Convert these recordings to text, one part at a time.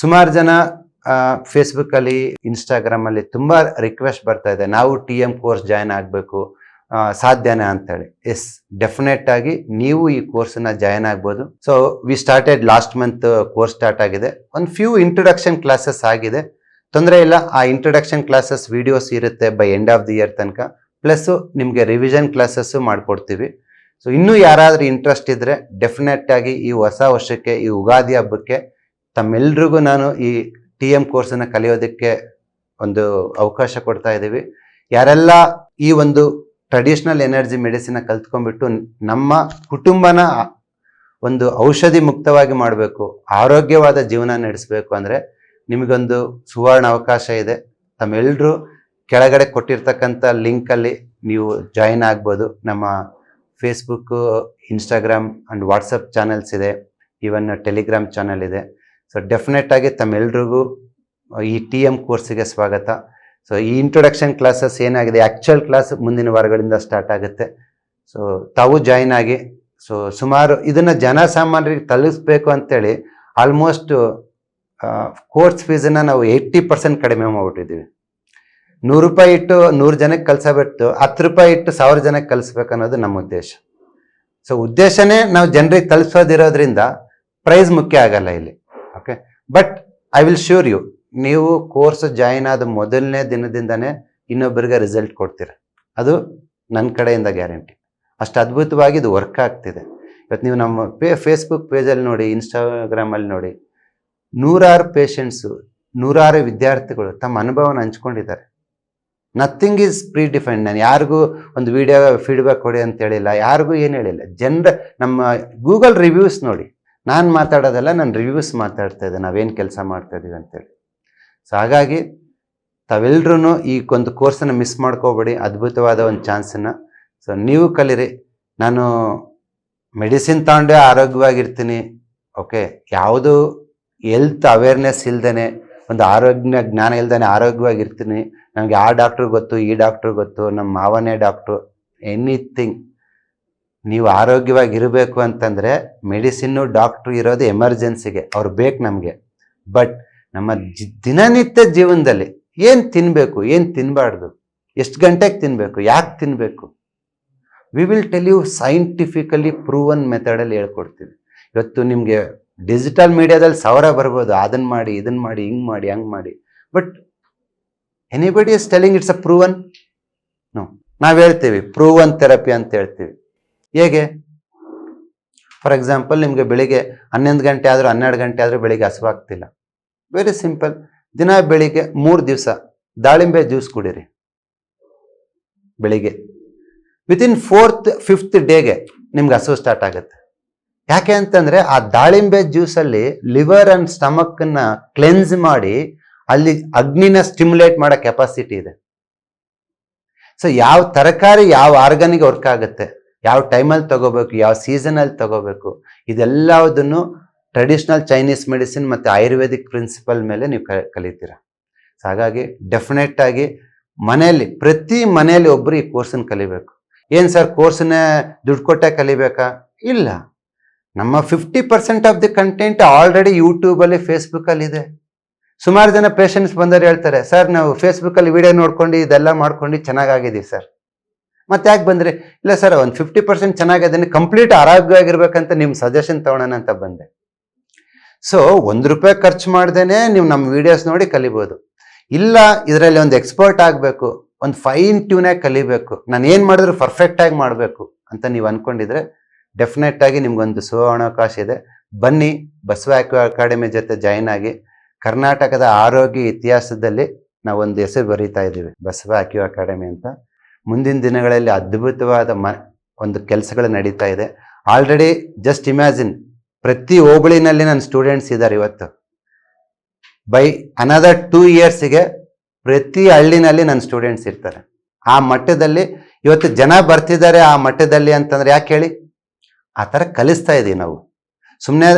ಸುಮಾರು ಜನ ಫೇಸ್ಬುಕ್ ಅಲ್ಲಿ ಇನ್ಸ್ಟಾಗ್ರಾಮ್ ಅಲ್ಲಿ ತುಂಬಾ ರಿಕ್ವೆಸ್ಟ್ ಬರ್ತಾ ಇದೆ. ನಾವು ಟಿ ಎಂ ಕೋರ್ಸ್ ಜಾಯ್ನ್ ಆಗಬೇಕು ಸಾಧ್ಯನಾ ಅಂತೇಳಿ. ಎಸ್ ಡೆಫಿನೆಟ್ ಆಗಿ ನೀವು ಈ ಕೋರ್ಸನ್ನ ಜಾಯ್ನ್ ಆಗ್ಬೋದು. So we started last month course start ಆಗಿದೆ. ಒಂದು ಫ್ಯೂ ಇಂಟ್ರೊಡಕ್ಷನ್ ಕ್ಲಾಸಸ್ ಆಗಿದೆ. ತೊಂದರೆ ಇಲ್ಲ, ಆ ಇಂಟ್ರೊಡಕ್ಷನ್ ಕ್ಲಾಸಸ್ ವಿಡಿಯೋಸ್ ಇರುತ್ತೆ by end of the year ತನಕ. ಪ್ಲಸ್ ನಿಮಗೆ ರಿವಿಷನ್ ಕ್ಲಾಸಸ್ಸು ಮಾಡಿಕೊಡ್ತೀವಿ. ಸೊ ಇನ್ನೂ ಯಾರಾದ್ರೂ ಇಂಟ್ರೆಸ್ಟ್ ಇದ್ರೆ ಡೆಫಿನೆಟ್ ಆಗಿ ಈ ಹೊಸ ವರ್ಷಕ್ಕೆ, ಈ ಉಗಾದಿ ಹಬ್ಬಕ್ಕೆ ತಮ್ಮೆಲ್ರಿಗೂ ನಾನು ಈ ಟಿ ಎಂ ಕೋರ್ಸನ್ನು ಕಲಿಯೋದಕ್ಕೆ ಒಂದು ಅವಕಾಶ ಕೊಡ್ತಾ ಇದ್ದೀವಿ. ಯಾರೆಲ್ಲ ಈ ಒಂದು ಟ್ರೆಡಿಷ್ನಲ್ ಎನರ್ಜಿ ಮೆಡಿಸಿನ ಕಲ್ತ್ಕೊಂಡ್ಬಿಟ್ಟು ನಮ್ಮ ಕುಟುಂಬನ ಒಂದು ಔಷಧಿ ಮುಕ್ತವಾಗಿ ಮಾಡಬೇಕು, ಆರೋಗ್ಯವಾದ ಜೀವನ ನಡೆಸಬೇಕು ಅಂದರೆ ನಿಮಗೊಂದು ಸುವರ್ಣ ಅವಕಾಶ ಇದೆ. ತಮ್ಮೆಲ್ಲರೂ ಕೆಳಗಡೆ ಕೊಟ್ಟಿರ್ತಕ್ಕಂಥ ಲಿಂಕಲ್ಲಿ ನೀವು ಜಾಯಿನ್ ಆಗ್ಬೋದು. ನಮ್ಮ Facebook Instagram and WhatsApp channels ಇದೆ. ಈವನ್ ಟೆಲಿಗ್ರಾಮ್ ಚಾನೆಲ್ ಇದೆ. ಸೊ ಡೆಫಿನೆಟ್ ಆಗಿ ತಮ್ಮೆಲ್ರಿಗೂ ಈ ಟಿ ಎಂ ಕೋರ್ಸಿಗೆ ಸ್ವಾಗತ. ಸೊ ಈ ಇಂಟ್ರೊಡಕ್ಷನ್ ಕ್ಲಾಸಸ್ ಏನಾಗಿದೆ? ಆ್ಯಕ್ಚುಯಲ್ ಕ್ಲಾಸ್ ಮುಂದಿನ ವಾರಗಳಿಂದ ಸ್ಟಾರ್ಟ್ ಆಗುತ್ತೆ. ಸೊ ತಾವು ಜಾಯಿನ್ ಆಗಿ ಸೊ ಸುಮಾರು ಇದನ್ನು ಜನಸಾಮಾನ್ಯರಿಗೆ ತಲುಪಿಸ್ಬೇಕು ಅಂತೇಳಿ ಆಲ್ಮೋಸ್ಟ್ ಕೋರ್ಸ್ ಫೀಸನ್ನು ನಾವು ಏಯ್ಟಿ ಪರ್ಸೆಂಟ್ ಕಡಿಮೆ ಮಾಡಿಬಿಟ್ಟಿದ್ದೀವಿ. ನೂರು ರೂಪಾಯಿ ಇಟ್ಟು ನೂರು ಜನಕ್ಕೆ ಕಲಿಸಬಿಟ್ಟು, ಹತ್ತು ರೂಪಾಯಿ ಇಟ್ಟು ಸಾವಿರ ಜನಕ್ಕೆ ಕಲಿಸ್ಬೇಕು ಅನ್ನೋದು ನಮ್ಮ ಉದ್ದೇಶ. ಸೊ ಉದ್ದೇಶನೇ ನಾವು ಜನರಿಗೆ ತಲುಪಿಸೋದಿರೋದ್ರಿಂದ ಪ್ರೈಸ್ ಮುಖ್ಯ ಆಗಲ್ಲ ಇಲ್ಲಿ. Okay but I will sure you ನೀವು ಕೋರ್ಸ್ ಜಾಯಿನ್ ಆದ ಮೊದಲನೇ ದಿನದಿಂದನೇ ಇನ್ನೊಬ್ಬರಿಗೆ ರಿಸಲ್ಟ್ ಕೊಡ್ತೀರ. ಅದು ನನ್ನ ಕಡೆಯಿಂದ ಗ್ಯಾರಂಟಿ ಅಷ್ಟು ಅದ್ಭುತವಾಗಿ ಇದು ವರ್ಕ್ ಆಗ್ತಿದೆ. ಇವತ್ತು ನೀವು ನಮ್ಮ ಪೇ ಫೇಸ್ಬುಕ್ ಪೇಜಲ್ಲಿ ನೋಡಿ ಇನ್ಸ್ಟಾಗ್ರಾಮಲ್ಲಿ ನೋಡಿ, ನೂರಾರು ಪೇಷಂಟ್ಸು ನೂರಾರು ವಿದ್ಯಾರ್ಥಿಗಳು ತಮ್ಮ ಅನುಭವನ ಹಂಚ್ಕೊಂಡಿದ್ದಾರೆ. ನಥಿಂಗ್ ಈಸ್ ಪ್ರೀ ಡಿಫೈನ್ಡ್ ನಾನು ಯಾರಿಗೂ ಒಂದು ವಿಡಿಯೋ ಫೀಡ್ಬ್ಯಾಕ್ ಕೊಡಿ ಅಂತ ಹೇಳಿಲ್ಲ ಯಾರಿಗೂ ಏನು ಹೇಳಿಲ್ಲ. ಜನರ ನಮ್ಮ ಗೂಗಲ್ ರಿವ್ಯೂಸ್ ನೋಡಿ. ನಾನು ಮಾತಾಡೋದಲ್ಲ ನಾನು ರಿವ್ಯೂಸ್ ಮಾತಾಡ್ತಾ ಇದ್ದೆ. ನಾವೇನು ಕೆಲಸ ಮಾಡ್ತಾ ಇದೀವಿ ಅಂತೇಳಿ. ಸೊ ಹಾಗಾಗಿ ತಾವೆಲ್ಲರೂ ಈ ಒಂದು ಕೋರ್ಸನ್ನು ಮಿಸ್ ಮಾಡ್ಕೋಬೇಡಿ. ಅದ್ಭುತವಾದ ಒಂದು ಚಾನ್ಸನ್ನು ಸೊ ನೀವು ಕಲೀರಿ. ನಾನು ಮೆಡಿಸಿನ್ ತಗೊಂಡೇ, ಆರೋಗ್ಯವಾಗಿರ್ತೀನಿ. ಓಕೆ ಯಾವುದು ಹೆಲ್ತ್ ಅವೇರ್ನೆಸ್ ಇಲ್ದೇ ಒಂದು ಆರೋಗ್ಯ ಜ್ಞಾನ ಇಲ್ದೇ ಆರೋಗ್ಯವಾಗಿರ್ತೀನಿ. ನನಗೆ ಆ ಡಾಕ್ಟ್ರಿಗೆ ಗೊತ್ತು, ಈ ಡಾಕ್ಟ್ರಿಗೆ ಗೊತ್ತು ನಮ್ಮ ಮಾವನೇ ಡಾಕ್ಟ್ರು ಎನಿಥಿಂಗ್ ನೀವು ಆರೋಗ್ಯವಾಗಿರಬೇಕು ಅಂತಂದರೆ ಮೆಡಿಸಿನ್ನು, ಡಾಕ್ಟ್ರು ಇರೋದು ಎಮರ್ಜೆನ್ಸಿಗೆ. ಅವ್ರು ಬೇಕು ನಮಗೆ. ಬಟ್ ನಮ್ಮ ದಿನನಿತ್ಯ ಜೀವನದಲ್ಲಿ ಏನು ತಿನ್ನಬೇಕು ಏನು ತಿನ್ನಬಾರ್ದು ಎಷ್ಟು ಗಂಟೆಗೆ ತಿನ್ನಬೇಕು ಯಾಕೆ ತಿನ್ನಬೇಕು we will tell you scientifically proven ಮೆಥಡಲ್ಲಿ ಹೇಳ್ಕೊಡ್ತೀವಿ. ಇವತ್ತು ನಿಮಗೆ ಡಿಜಿಟಲ್ ಮೀಡಿಯಾದಲ್ಲಿ ಸಾವಿರ ಬರ್ಬೋದು. ಅದನ್ನು ಮಾಡಿ ಇದನ್ನು ಮಾಡಿ, ಹಿಂಗೆ ಮಾಡಿ, ಹಂಗೆ ಮಾಡಿ. But anybody is telling it's a proven ನಾವು ಹೇಳ್ತೀವಿ ಪ್ರೂವನ್ ಥೆರಪಿ ಅಂತ ಹೇಳ್ತೀವಿ. ಹೇಗೆ? ಫಾರ್ ಎಕ್ಸಾಂಪಲ್ ನಿಮಗೆ ಬೆಳಿಗ್ಗೆ ಹನ್ನೊಂದು ಗಂಟೆ ಆದರೂ ಹನ್ನೆರಡು ಗಂಟೆ ಆದರೂ ಬೆಳಿಗ್ಗೆ ಹಸುವಾಗ್ತಿಲ್ಲ ವೆರಿ ಸಿಂಪಲ್ ದಿನ ಬೆಳಿಗ್ಗೆ ಮೂರು ದಿವಸ ದಾಳಿಂಬೆ ಜ್ಯೂಸ್ ಕುಡೀರಿ. ಬೆಳಿಗ್ಗೆ. ವಿತಿನ್ ಫೋರ್ತ್ ಫಿಫ್ತ್ ಡೇಗೆ ನಿಮ್ಗೆ ಹಸಿವು ಸ್ಟಾರ್ಟ್ ಆಗುತ್ತೆ. ಯಾಕೆ ಅಂತಂದ್ರೆ ಆ ದಾಳಿಂಬೆ ಜ್ಯೂಸಲ್ಲಿ ಲಿವರ್ ಅಂಡ್ ಸ್ಟಮಕ್ನ ಕ್ಲೆನ್ಸ್ ಮಾಡಿ ಅಲ್ಲಿ ಅಗ್ನಿನ ಸ್ಟಿಮ್ಯುಲೇಟ್ ಮಾಡೋ ಕೆಪಾಸಿಟಿ ಇದೆ. ಸೊ ಯಾವ ತರಕಾರಿ ಯಾವ ಆರ್ಗನಿಗೆ ವರ್ಕ್ ಆಗುತ್ತೆ? ಯಾವ ಟೈಮಲ್ಲಿ ತಗೋಬೇಕು, ಯಾವ ಸೀಸನಲ್ಲಿ ತಗೋಬೇಕು ಇದೆಲ್ಲದನ್ನು ಟ್ರೆಡಿಷ್ನಲ್ ಚೈನೀಸ್ ಮೆಡಿಸಿನ್ ಮತ್ತು ಆಯುರ್ವೇದಿಕ್ ಪ್ರಿನ್ಸಿಪಲ್ ಮೇಲೆ ನೀವು ಕಲಿತೀರ. ಸೊ ಹಾಗಾಗಿ ಡೆಫಿನೆಟ್ ಆಗಿ ಮನೆಯಲ್ಲಿ, ಪ್ರತಿ ಮನೆಯಲ್ಲಿ ಒಬ್ಬರು ಈ ಕೋರ್ಸನ್ನು ಕಲಿಬೇಕು. ಏನು ಸರ್ ಕೋರ್ಸನ್ನೇ ದುಡ್ಡು ಕೊಟ್ಟೆ ಕಲಿಬೇಕಾ? ಇಲ್ಲ. ನಮ್ಮ fifty percent of the content already ಯೂಟ್ಯೂಬಲ್ಲಿ ಫೇಸ್ಬುಕ್ಕಲ್ಲಿ ಇದೆ. ಸುಮಾರು ಜನ ಪೇಷಂಟ್ಸ್ ಬಂದವರು ಹೇಳ್ತಾರೆ, ಸರ್, ನಾವು ಫೇಸ್ಬುಕ್ಕಲ್ಲಿ ವಿಡಿಯೋ ನೋಡ್ಕೊಂಡು ಇದೆಲ್ಲ ಮಾಡ್ಕೊಂಡು ಚೆನ್ನಾಗಾಗಿದ್ದೀವಿ ಸರ್. ಮತ್ತೆ ಯಾಕೆ ಬಂದ್ರಿ? ಇಲ್ಲ ಸರ್, ಒಂದು ಫಿಫ್ಟಿ ಪರ್ಸೆಂಟ್ ಚೆನ್ನಾಗಿದ್ದೀನಿ ಕಂಪ್ಲೀಟ್ ಆರೋಗ್ಯವಾಗಿರ್ಬೇಕಂತ ನಿಮ್ಮ ಸಜೆಷನ್ ತಗೊಳ್ಳೋಣ ಅಂತ ಬಂದೆ. ಸೊ ಒಂದು ರೂಪಾಯಿ ಖರ್ಚು ಮಾಡ್ದೇನೆ ನೀವು ನಮ್ಮ ವಿಡಿಯೋಸ್ ನೋಡಿ ಕಲಿಬೋದು. ಇಲ್ಲ, ಇದರಲ್ಲಿ ಒಂದು ಎಕ್ಸ್ಪರ್ಟ್ ಆಗಬೇಕು, ಒಂದು ಫೈನ್ ಟ್ಯೂನಾಗಿ ಕಲಿಬೇಕು, ನಾನು ಏನು ಮಾಡಿದ್ರು ಪರ್ಫೆಕ್ಟಾಗಿ ಮಾಡಬೇಕು ಅಂತ ನೀವು ಅನ್ಕೊಂಡಿದ್ರೆ ಡೆಫಿನೆಟ್ ಆಗಿ ನಿಮ್ಗೊಂದು ಸುವರ್ಣಾವಕಾಶ ಇದೆ. ಬನ್ನಿ, ಬಸವ ಅಕಾಡೆಮಿ ಜೊತೆ ಜಾಯಿನ್ ಆಗಿ ಕರ್ನಾಟಕದ ಆರೋಗ್ಯ ಇತಿಹಾಸದಲ್ಲಿ ನಾವೊಂದು ಹೆಸರು ಬರೀತಾ ಇದ್ದೀವಿ ಬಸವ ಅಕ್ಯೂ ಅಕಾಡೆಮಿ ಅಂತ. ಮುಂದಿನ ದಿನಗಳಲ್ಲಿ ಅದ್ಭುತವಾದ ಮ, ಒಂದು ಕೆಲಸಗಳು ನಡೀತಾ ಇದೆ. ಆಲ್ರೆಡಿ ಜಸ್ಟ್ ಇಮ್ಯಾಜಿನ್ ಪ್ರತಿ ಹೋಬಳಿನಲ್ಲಿ ನನ್ನ ಸ್ಟೂಡೆಂಟ್ಸ್ ಇದ್ದಾರೆ ಇವತ್ತು. ಬೈ ಅನದರ್ ಟೂ ಇಯರ್ಸಿಗೆ ಪ್ರತಿ ಹಳ್ಳಿನಲ್ಲಿ ನನ್ನ ಸ್ಟೂಡೆಂಟ್ಸ್ ಇರ್ತಾರೆ. ಆ ಮಟ್ಟದಲ್ಲಿ, ಇವತ್ತು ಜನ ಬರ್ತಿದ್ದಾರೆ ಆ ಮಟ್ಟದಲ್ಲಿ ಅಂತಂದ್ರೆ ಯಾಕೆ ಹೇಳಿ? ಆ ಥರ ಕಲಿಸ್ತಾ ಇದೀವಿ ನಾವು. ಸುಮ್ಮನೆ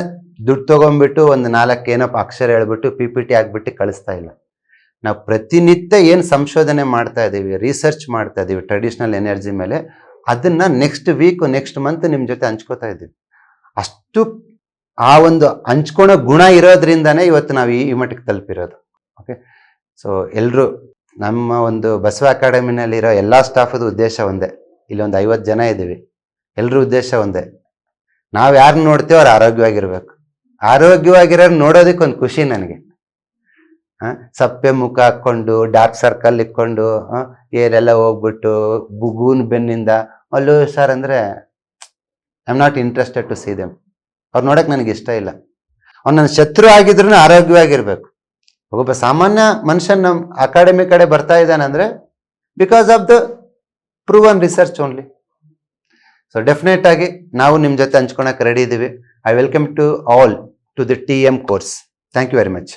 ದುಡ್ಡು ತೊಗೊಂಡ್ಬಿಟ್ಟು ಒಂದು ನಾಲ್ಕು ಏನಪ್ಪ ಅಕ್ಷರ ಹೇಳ್ಬಿಟ್ಟು ಪಿ ಪಿ ಟಿ ಹಾಕ್ಬಿಟ್ಟು ಕಳಿಸ್ತಾ ಇಲ್ಲ. ನಾವು ಪ್ರತಿನಿತ್ಯ ಏನು ಸಂಶೋಧನೆ ಮಾಡ್ತಾ ಇದ್ದೀವಿ ರಿಸರ್ಚ್ ಮಾಡ್ತಾ ಇದ್ದೀವಿ ಟ್ರೆಡಿಷ್ನಲ್ ಎನರ್ಜಿ ಮೇಲೆ, ಅದನ್ನು ನೆಕ್ಸ್ಟ್ ವೀಕ್ ನೆಕ್ಸ್ಟ್ ಮಂತ್ ನಿಮ್ಮ ಜೊತೆ ಹಂಚ್ಕೋತಾ ಇದ್ದೀವಿ ಅಷ್ಟು ಆ ಒಂದು ಹಂಚ್ಕೊಳೋ ಗುಣ ಇರೋದ್ರಿಂದನೇ ಇವತ್ತು ನಾವು ಈ ಮಟ್ಟಕ್ಕೆ ತಲುಪಿರೋದು. ಓಕೆ ಸೊ ಎಲ್ಲರೂ ನಮ್ಮ ಒಂದು ಬಸವ ಅಕಾಡೆಮಿನಲ್ಲಿರೋ ಎಲ್ಲ ಸ್ಟಾಫದ ಉದ್ದೇಶ ಒಂದೇ. ಇಲ್ಲಿ ಒಂದು ಐವತ್ತು ಜನ ಇದ್ದೀವಿ ಎಲ್ಲರ ಉದ್ದೇಶ ಒಂದೇ. ನಾವು ಯಾರನ್ನ ನೋಡ್ತೀವೋ ಅವ್ರು ಆರೋಗ್ಯವಾಗಿರ್ಬೇಕು. ಆರೋಗ್ಯವಾಗಿರೋರು ನೋಡೋದಕ್ಕೆ ಒಂದು ಖುಷಿ ನನಗೆ. ಸಪ್ಪೆ ಮುಖ ಹಾಕ್ಕೊಂಡು ಡಾರ್ಕ್ ಸರ್ಕಲ್ ಇಕ್ಕೊಂಡು ಏರೆಲ್ಲ ಹೋಗ್ಬಿಟ್ಟು, ಬುಗೂನ್ ಬೆನ್ನಿಂದ, ಅಲ್ಲೂ ಸರ್ ಅಂದ್ರೆ I am not interested to see them ಅವ್ರು ನೋಡಕ್ ನನಗೆ ಇಷ್ಟ ಇಲ್ಲ. ಅವ್ನು ನನ್ನ ಶತ್ರು ಆಗಿದ್ರು ಆರೋಗ್ಯವಾಗಿರ್ಬೇಕು. ಒಬ್ಬ ಸಾಮಾನ್ಯ ಮನುಷ್ಯನ್ ನಮ್ಮ ಅಕಾಡೆಮಿ ಕಡೆ ಬರ್ತಾ ಇದ್ದಾನಂದ್ರೆ because of the proven research only so definite ಆಗಿ ನಾವು ನಿಮ್ಮ ಜೊತೆ ಹಂಚ್ಕೊಳಕ್ ರೆಡಿ ಇದ್ದೀವಿ I welcome to all to the T M course thank you very much